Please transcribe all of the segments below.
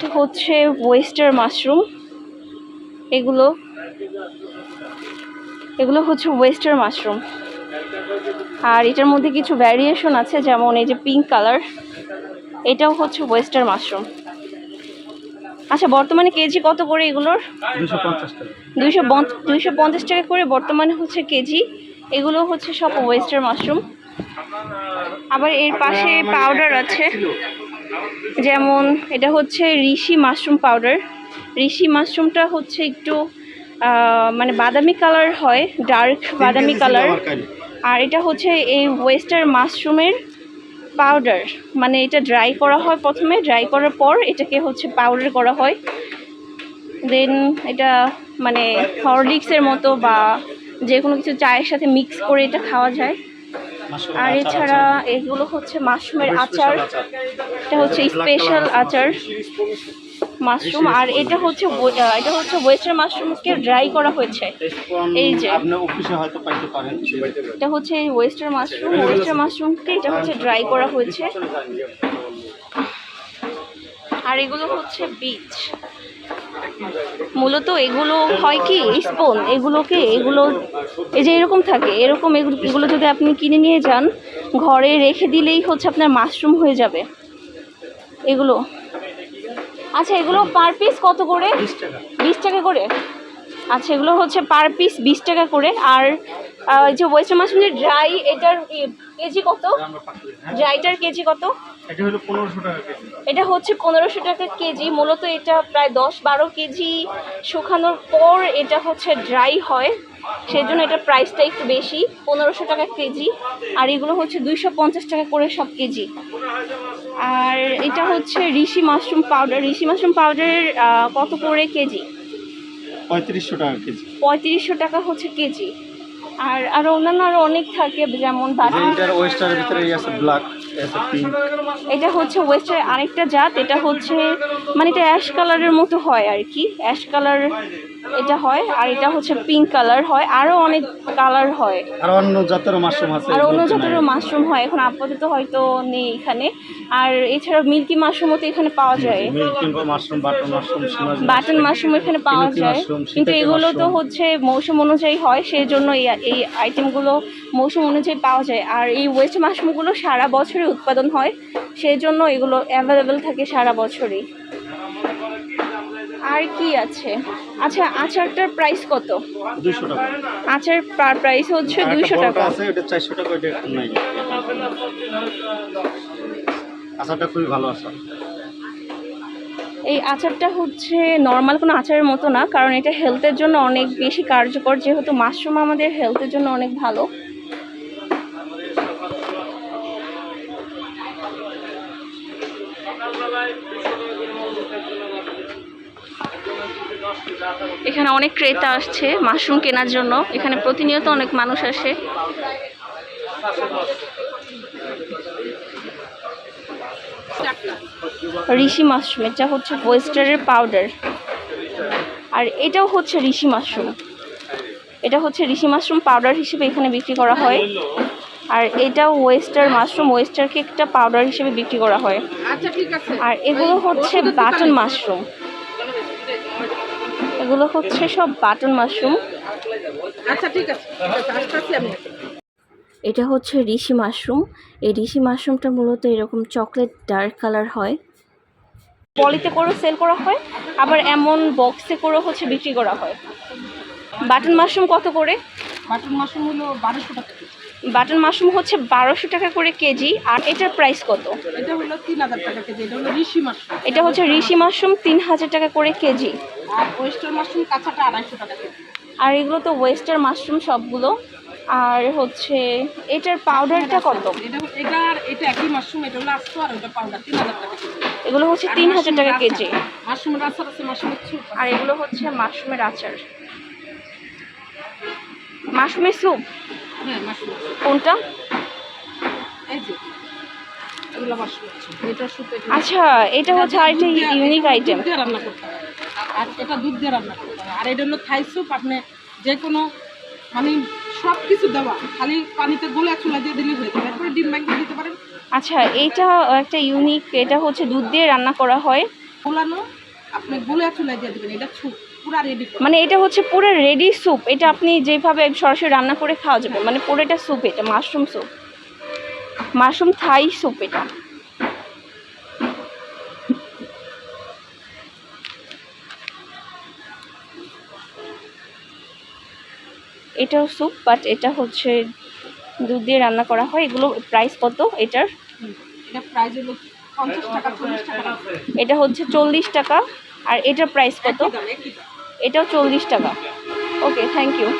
এটা হচ্ছে oyster mushroom. এগুলো এগুলো হচ্ছে ওয়েস্টার মাশরুম। আর এটার মধ্যে কিছু ভ্যারিয়েশন আছে যেমন এই যে পিঙ্ক কালার এটাও হচ্ছে ওয়েস্টার মাশরুম। আচ্ছা বর্তমানে কেজি কত করে এগুলোর? দুইশো দুইশো পঞ্চাশ টাকা করে বর্তমানে হচ্ছে কেজি। এগুলো হচ্ছে সব ওয়েস্টার মাশরুম। আবার এর পাশে পাউডার আছে। যেমন এটা হচ্ছে ঋষি মাশরুম পাউডার। ঋষি মাশরুমটা হচ্ছে একটু মানে বাদামি কালার হয় ডার্ক বাদামি কালার। আর এটা হচ্ছে এই ওয়েস্টার মাশরুমের পাউডার। মানে এটা ড্রাই করা হয় প্রথমে ড্রাই করার পর এটাকে হচ্ছে পাউডার করা হয়। দেন এটা মানে হরলিক্সের মতো বা যে কোনো কিছু চায়ের সাথে মিক্স করে এটা খাওয়া যায়। আর এছাড়া এগুলো হচ্ছে মাশরুমের আচার। এটা হচ্ছে স্পেশাল আচার। মাশরুম। আর এটা হচ্ছে এটা হচ্ছে ওয়েস্টার মাশরুমকে ড্রাই করা হয়েছে। এই যে। আপনি অফিসে হয়তো পাইতে পারেন। এটা হচ্ছে ওয়েস্টার মাশরুম। ওয়েস্টার মাশরুমকে এটা হচ্ছে ড্রাই করা হয়েছে। আর এগুলো হচ্ছে বীজ মূলত এগুলো হয় কি? স্পোন এগুলোকে এগুলো এই যে এরকম থাকে এরকম এগুলো যদি আপনি কিনে নিয়ে যান ঘরে রেখে দিলেই হচ্ছে আপনার মাশরুম হয়ে যাবে। এগুলো। আচ্ছা এগুলো পার পিস কত করে? বিশ টাকা। করে? আচ্ছা এগুলো হচ্ছে পার পিস বিশ টাকা করে আর এই যে ওয়েস্টার মাশরুমের ড্রাই এটার ই- কেজি কত? ড্রাইটার কেজি কত? এটা হলো পনেরোশো টাকা কেজি। এটা হচ্ছে পনেরোশো টাকা কেজি। মূলত এটা প্রায় দশ বারো কেজি শুকানোর পর এটা হচ্ছে ড্রাই হয়। সেই জন্য এটা প্রাইসটা একটু বেশি পনেরোশো টাকা কেজি। আর এগুলো হচ্ছে দুইশো পঞ্চাশ টাকা করে সব কেজি। আর এটা হচ্ছে reishi mushroom powder reishi mushroom পাউডারের কত করে কেজি? পঁয়ত্রিশশো টাকা কেজি। পঁয়ত্রিশশো টাকা হচ্ছে কেজি। আর আর অন্যান্য আরও অনেক থাকে যেমন যে ওয়েস্টারের ভিতরে আছে ব্ল্যাক এটা হচ্ছে ওয়েস্টের আরেকটা জাত এটা হচ্ছে মানে এটা অ্যাশ কালারের মতো হয় আর কি। অ্যাশ কালার এটা হয় আর এটা হচ্ছে পিঙ্ক কালার হয় আরও অনেক কালার হয়। আর অন্য জাতেরও মাশরুম আছে আর অন্য জাতেরও মাশরুম হয় এখন আপাতত হয়তো নেই এখানে। আর এছাড়া মিল্কি মাশরুমও তো এখানে পাওয়া যায়। Milk mushroom button mushroom button mushroom এখানে পাওয়া যায়। কিন্তু এগুলো তো হচ্ছে মৌসুম অনুযায়ী হয় সেই জন্য এই এই আইটেমগুলো মৌসুম অনুযায়ী পাওয়া যায়। আর এই ওয়েস্ট মাশরুমগুলো সারা বছরই উৎপাদন হয় সেই জন্য এগুলো অ্যাভেলেবেল থাকে সারা বছরই। আর কি আছে? আচ্ছা আচারটার প্রাইস কত? দুশো টাকা। আচার প্রাইস হচ্ছে দুইশো টাকা। আছে ওটা চারশো টাকা একটু নাই। আচারটা খুবই ভালো আচার। এই আচারটা হচ্ছে নর্মাল কোনো আচারের মতো না কারণ এটা হেলথের জন্য অনেক বেশি কার্যকর যেহেতু মাশরুম আমাদের হেলথের জন্য অনেক ভালো। এখানে অনেক ক্রেতা আসছে মাশরুম কেনার জন্য। এখানে প্রতিনিয়ত অনেক মানুষ আসে। ঋষি মাশরুম এটা হচ্ছে ওয়েস্টারের পাউডার। আর এটাও হচ্ছে ঋষি মাশরুম। এটা হচ্ছে ঋষি মাশরুম পাউডার হিসেবে এখানে বিক্রি করা হয়। আর এটাও ওয়েস্টার মাশরুম ওয়েস্টার কেকটা পাউডার হিসেবে বিক্রি করা হয়। আচ্ছা ঠিক আছে। আর এগুলো হচ্ছে বাটন মাশরুম। এগুলো হচ্ছে সব বাটন মাশরুম। আচ্ছা ঠিক আছে। আমি। এটা হচ্ছে ঋষি মাশরুম। এই ঋষি মাশরুমটা মূলত এরকম চকলেট ডার্ক কালার হয়। পলিতে করেও সেল করা হয় আবার এমন বক্সে করেও হচ্ছে বিক্রি করা হয়। বাটন মাশরুম কত করে? বাটন মাশরুম হলো বারোশো টাকা বাটন মাশরুম হচ্ছে বারোশো টাকা করে কেজি আর এটার প্রাইস কত? এটা হলো তিন হাজার টাকা কেজি এটা হলো ঋষি মাশরুম। এটা হচ্ছে ঋষি মাশরুম তিন হাজার টাকা করে কেজি। আর ওয়েস্টার মাশরুম কাঁচাটা আড়াইশো টাকা কেজি। আর এগুলো তো ওয়েস্টার মাশরুম সবগুলো। আর হচ্ছে এটার পাউডারটা কত? এটা এটা এটা একই মাশরুম এটা হলো আটশো আর ওটা পাউডার তিন হাজার টাকা কেজি। এগুলো হচ্ছে তিন হাজার টাকা কেজি। মাশরুমের আচার আছে মাশরুমের স্যুপ আর এগুলো হচ্ছে মাশরুমের আচার। মাশরুমের স্যুপ হ্যাঁ মাশরুম কোনটা? এই যে এটা আচ্ছা এটা হচ্ছে আরেকটা ইউনিক আইটেম রান্না করতে হয়। আর এটা দুধ দিয়ে রান্না করতে হয়। আর এটা হলো থাই স্যুপ আপনি যে কোনো মানে সব কিছু দেওয়া খালি পানিতে গোলা চুলা দিয়ে দিলে হয়ে যাবে। এরপরে ডিম ব্যাংকে দিতে পারেন। আচ্ছা এইটা একটা ইউনিক এটা হচ্ছে দুধ দিয়ে রান্না করা হয়। গোলানো আপনি গোলা চুলাই দিয়ে দেবেন এটা পুরা রেডি মানে এটা হচ্ছে পুরো রেডি স্যুপ এটা আপনি যেভাবে সরাসরি রান্না করে খাওয়া যাবে মানে পুরোটা স্যুপ এটা mushroom soup mushroom Thai soup এটা। এটাও স্যুপ বাট এটা হচ্ছে দুধ দিয়ে রান্না করা হয়। এগুলো প্রাইস কত এটার? এটা প্রাইস হলো পঞ্চাশ টাকা এটা হচ্ছে চল্লিশ টাকা আর এটার প্রাইস কত। এটাও চল্লিশ টাকা। ওকে থ্যাংক ইউ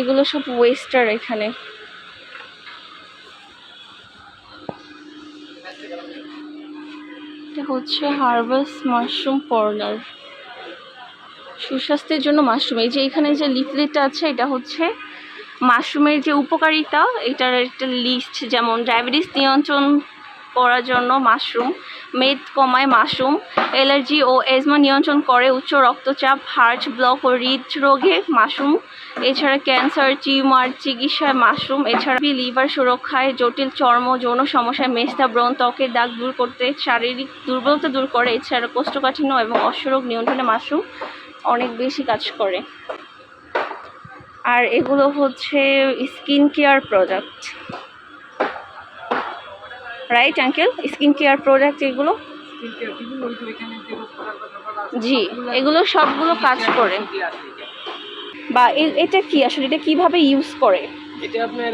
এগুলো সব ওয়েস্টার এখানে। হচ্ছে হার্ভেস্ট মাশরুম কর্নার সুস্বাস্থ্যের জন্য মাশরুম এই যে এখানে যে লিফলেটটা আছে, এটা হচ্ছে মাশরুমের যে উপকারিতা, এটার একটা লিস্ট যেমন ডায়াবেটিস নিয়ন্ত্রণ করার জন্য মাশরুম মেদ কমায় মাশরুম। অ্যালার্জি ও এজমা নিয়ন্ত্রণ করে উচ্চ রক্তচাপ, হার্ট ব্লক ও হৃদরোগে মাশরুম। এছাড়া ক্যান্সার, টিউমার, চিকিৎসায় মাশরুম। এছাড়া লিভার সুরক্ষায় জটিল চর্ম, যৌন সমস্যায় মেস্তা, ব্রণ, ত্বকের দাগ দূর করতে, শারীরিক দুর্বলতা দূর করে। এছাড়া কোষ্ঠকাঠিন্য এবং অশ্বরোগ নিয়ন্ত্রণে মাশরুম অনেক বেশি কাজ করে। আর এগুলো হচ্ছে skin care product. Right uncle skin care product এগুলো জি এগুলো সবগুলো কাজ করে। বা এটা কি আসলে? এটা কীভাবে ইউজ করে? এটা আপনার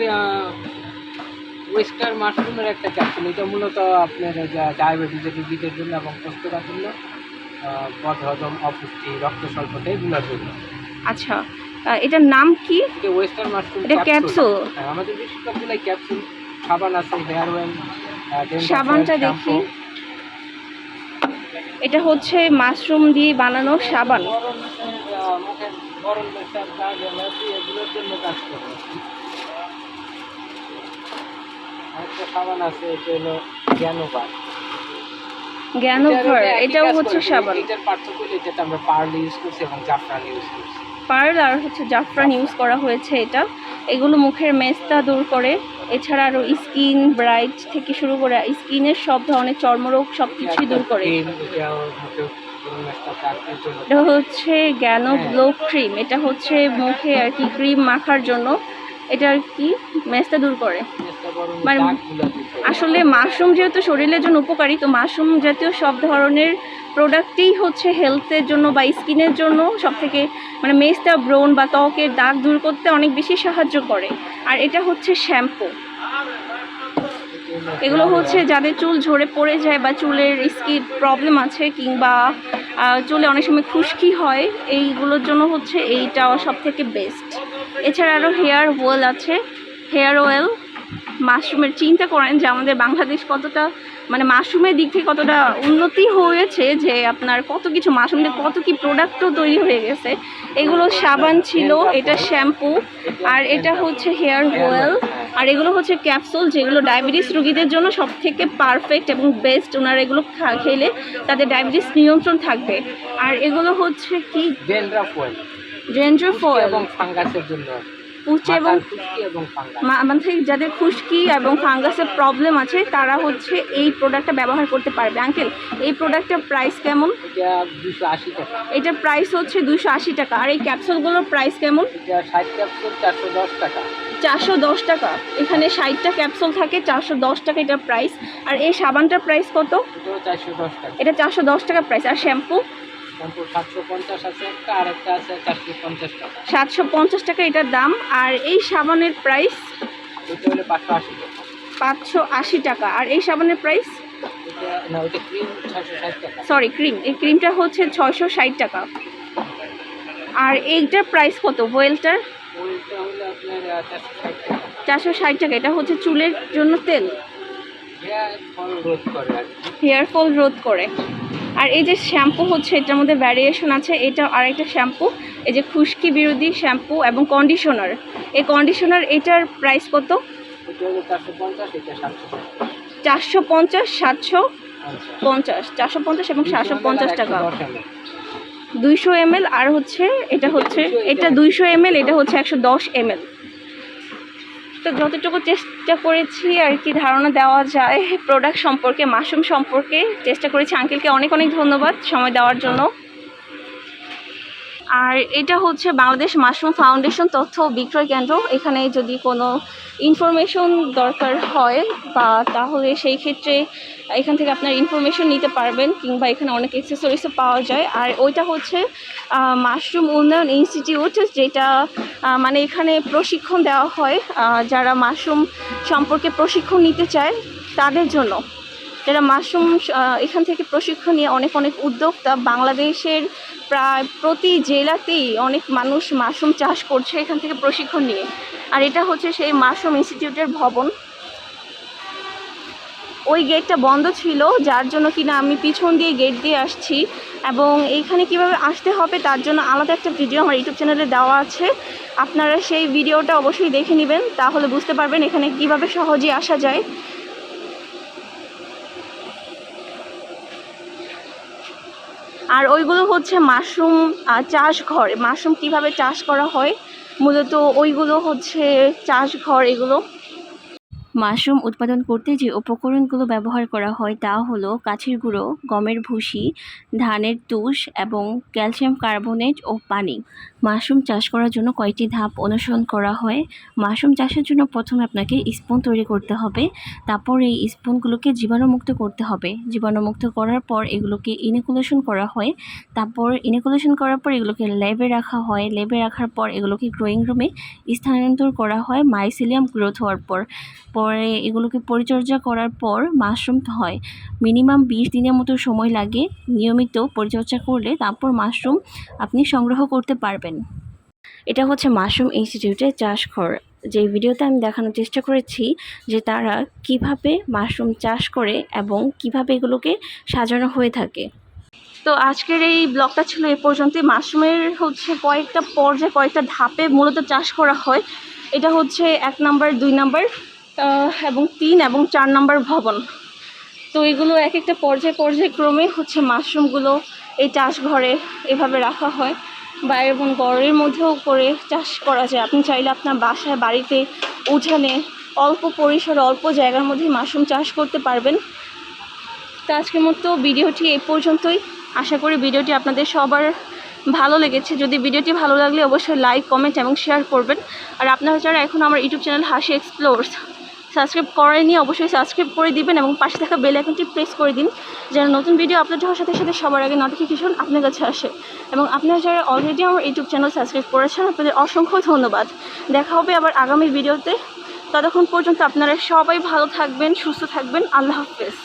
ওয়েস্টার মাশরুমের একটা ক্যাপসুল এটা মূলত আপনার ডায়াবেটিসের রোগীদের জন্য এবং কোষ্ঠকাঠিন্য আহ, বদহজম অপুষ্টি রক্ত স্বল্পতা এগুলোর জন্য। আচ্ছা এটার নাম কি? এটা ওয়েস্টার মাশরুম এটা ক্যাপসুল আমাদের বেশিরভাগগুলাই ক্যাপসুল সাবান আছে হেয়ার অয়েল সাবানটা দেখি। এটা হচ্ছে মাশরুম দিয়ে বানানো সাবান। আছে এটা হলো জ্ঞানোবার জ্ঞানোভার এটাও হচ্ছে সাবান। এটার পার্থক্য হলো এটাতে আমরা পার্ল ইউজ করছি এবং জাফরান ইউজ করছি। পার্ল আর হচ্ছে জাফরান ইউজ করা হয়েছে এটা। এগুলো মুখের মেস্তা দূর করে। এছাড়া আরও স্কিন ব্রাইট থেকে শুরু করে, স্কিনের সব ধরনের চর্মরোগ সব কিছুই দূর করে। এটা হচ্ছে জ্ঞানো গ্লো ক্রিম এটা হচ্ছে মুখে আর কি ক্রিম মাখার জন্য। এটা আর কি মেস্তা দূর করে। মানে আসলে মাশরুম যেহেতু শরীরের জন্য উপকারী, তো মাশরুম জাতীয় সব ধরনের প্রোডাক্টই হচ্ছে হেলথের জন্য বা স্কিনের জন্য সব থেকে মানে মেজটা ব্রোন বা ত্বকের দাগ দূর করতে অনেক বেশি সাহায্য করে। আর এটা হচ্ছে শ্যাম্পু। এগুলো হচ্ছে যাদের চুল ঝরে পড়ে যায় বা চুলের স্কিন প্রবলেম আছে কিংবা চুলে অনেক সময় খুশকি হয়, এইগুলোর জন্য হচ্ছে এইটা সব থেকে বেস্ট এছাড়া আরও হেয়ার ওয়েল আছে। হেয়ার অয়েল মাশরুমের চিন্তা করেন যে আমাদের বাংলাদেশ কতটা মানে মাশরুমের দিক থেকে কতটা উন্নতি হয়েছে যে আপনার কত কিছু মাশরুম দিয়ে কত কি প্রোডাক্টও তৈরি হয়ে গেছে। এগুলো সাবান ছিল এটা শ্যাম্পু আর এটা হচ্ছে হেয়ার অয়েল আর এগুলো হচ্ছে ক্যাপসুল যেগুলো ডায়াবেটিস রোগীদের জন্য সব থেকে পারফেক্ট এবং বেস্ট ওনারা এগুলো খেলে তাদের ডায়াবেটিস নিয়ন্ত্রণ থাকবে। আর এগুলো হচ্ছে কি? ডেনড্রাফ অয়েল ডেঞ্জার অয়েল এবং ফাঙ্গাসের জন্য। উচ্ছে এবং মাথার খুশকি এবং ফাঙ্গাস মা- মাথায় যাদের খুশকি এবং ফাঙ্গাসের প্রবলেম আছে তারা হচ্ছে এই প্রোডাক্টটা ব্যবহার করতে পারবে। আঙ্কেল এই প্রোডাক্টের প্রাইস কেমন? এটার প্রাইস হচ্ছে দুশো আশি টাকা। আর এই ক্যাপসুলগুলোর প্রাইস কেমন? টাকা। চারশো দশ টাকা। এখানে ষাটটা ক্যাপসুল থাকে চারশো দশ টাকা এটার প্রাইস আর এই সাবানটার প্রাইস কত? চারশো দশ টাকা। এটা চারশো দশ টাকা প্রাইস আর শ্যাম্পু সাতশো পঞ্চাশ টাকা। এটার দাম আর এই সাবানের প্রাইস? পাঁচশো আশি টাকা। আর এই সাবানের প্রাইস? সরি ক্রিম এই ক্রিমটা হচ্ছে ছয়শো ষাট টাকা। আর এইটার প্রাইস কত? ওয়েলটার চারশো ষাট টাকা। এটা হচ্ছে চুলের জন্য তেল? হেয়ার ফল রোধ করে। আর এই যে শ্যাম্পু হচ্ছে, এটার মধ্যে ভ্যারিয়েশন আছে এটা আরেকটা শ্যাম্পু। এই যে খুশকি বিরোধী শ্যাম্পু এবং কন্ডিশনার এই কন্ডিশনার এটার প্রাইস কত? চারশো পঞ্চাশ, সাতশো পঞ্চাশ। চারশো পঞ্চাশ এবং সাতশো পঞ্চাশ টাকা। এমএল দুইশো এম আর হচ্ছে, এটা হচ্ছে, এটা দুইশো এম এটা হচ্ছে একশো দশ এম তো যতটুকু চেষ্টা করেছি আর কি ধারণা দেওয়া যায় প্রোডাক্ট সম্পর্কে মাশরুম সম্পর্কে চেষ্টা করেছি। আঙ্কেলকে অনেক অনেক ধন্যবাদ সময় দেওয়ার জন্য। আর এটা হচ্ছে বাংলাদেশ মাশরুম ফাউন্ডেশন তথ্য বিক্রয় কেন্দ্র। এখানে যদি কোনো ইনফরমেশন দরকার হয়, বা তাহলে সেই ক্ষেত্রে এখান থেকে আপনার ইনফরমেশন নিতে পারবেন, কিংবা এখানে অনেক অ্যাক্সেসরিজও পাওয়া যায়। আর ওইটা হচ্ছে মাশরুম উন্নয়ন ইনস্টিটিউট যেটা মানে এখানে প্রশিক্ষণ দেওয়া হয় যারা মাশরুম সম্পর্কে প্রশিক্ষণ নিতে চায়, তাদের জন্য। যারা মাশরুম এখান থেকে প্রশিক্ষণ নিয়ে অনেক অনেক উদ্যোক্তা বাংলাদেশের প্রায় প্রতি জেলাতেই অনেক মানুষ মাশরুম চাষ করছে এখান থেকে প্রশিক্ষণ নিয়ে। আর এটা হচ্ছে সেই মাশরুম ইনস্টিটিউটের ভবন। ওই গেটটা বন্ধ ছিল, যার জন্য কিনা আমি পিছন দিয়ে গেট দিয়ে আসছি এবং এইখানে কীভাবে আসতে হবে তার জন্য আলাদা একটা ভিডিও আমার ইউটিউব চ্যানেলে দেওয়া আছে। আপনারা সেই ভিডিওটা অবশ্যই দেখে নেবেন, তাহলে বুঝতে পারবেন এখানে কীভাবে সহজে আসা যায়। আর ওইগুলো হচ্ছে মাশরুম চাষ ঘর। মাশরুম কীভাবে চাষ করা হয়? মূলত ওইগুলো হচ্ছে চাষ ঘর এগুলো। মাশরুম উৎপাদন করতে যে উপকরণগুলো ব্যবহার করা হয় তা হলো কাছের গুঁড়ো, গমের ভুসি, ধানের তুষ এবং ক্যালসিয়াম কার্বনেট ও পানি। মাশরুম চাষ করার জন্য কয়েকটি ধাপ অনুসরণ করা হয়। মাশরুম চাষের জন্য প্রথমে আপনাকে স্পুন তৈরি করতে হবে। তারপর এই স্পুনগুলোকে জীবাণুমুক্ত করতে হবে। জীবাণুমুক্ত করার পর এগুলোকে ইনিকুলেশন করা হয়। তারপর ইনিকুলেশন করার পর এগুলোকে ল্যাবে রাখা হয়। ল্যাবে রাখার পর এগুলোকে গ্রোয়িং রুমে স্থানান্তর করা হয় মাইসিলিয়াম গ্রোথ হওয়ার পর। পরে এগুলোকে পরিচর্যা করার পর মাশরুম হয়। মিনিমাম বিশ দিনের মতো সময় লাগে নিয়মিত পরিচর্যা করলে তারপর মাশরুম আপনি সংগ্রহ করতে পারবেন। এটা হচ্ছে মাশরুম ইনস্টিটিউটের চাষ ঘর। যে ভিডিওতে আমি দেখানোর চেষ্টা করেছি যে তারা কীভাবে মাশরুম চাষ করে এবং কীভাবে এগুলোকে সাজানো হয়ে থাকে। তো আজকের এই ব্লগটা ছিল এ পর্যন্তই। মাশরুমের হচ্ছে কয়েকটা পর্যায়ে কয়েকটা ধাপে মূলত চাষ করা হয়। এটা হচ্ছে এক নাম্বার, দুই নাম্বার এবং তিন এবং চার নাম্বার ভবন। তো এগুলো এক একটা পর্যায়ে পর্যায়ক্রমে হচ্ছে মাশরুমগুলো এই চাষ ঘরে এভাবে রাখা হয়। বা এবং ঘরের মধ্যেও করে চাষ করা যায়। আপনি চাইলে আপনার বাসায় বাড়িতে উঠানে অল্প পরিসরে অল্প জায়গার মধ্যে মাশরুম চাষ করতে পারবেন। তো আজকের মতো ভিডিওটি এই পর্যন্তই। আশা করি ভিডিওটি আপনাদের সবার ভালো লেগেছে। যদি ভিডিওটি ভালো লাগলে অবশ্যই লাইক, কমেন্ট এবং শেয়ার করবেন। আর আপনারা যারা এখন আমার YouTube channel Hasi explores subscribe করেনি অবশ্যই সাবস্ক্রাইব করে দিবেন এবং পাশে থাকা বেল আইকনটি প্রেস করে দিন, যেন নতুন ভিডিও আপলোড হওয়ার সাথে সাথে সবার আগে নোটিফিকেশন আপনার কাছে আসে। এবং আপনারা যারা অলরেডি আমার ইউটিউব চ্যানেল সাবস্ক্রাইব করেছেন, আপনাদের অসংখ্য ধন্যবাদ। দেখা হবে আবার আগামী ভিডিওতে ততক্ষণ পর্যন্ত আপনারা সবাই ভালো থাকবেন, সুস্থ থাকবেন। আল্লাহ হাফেজ।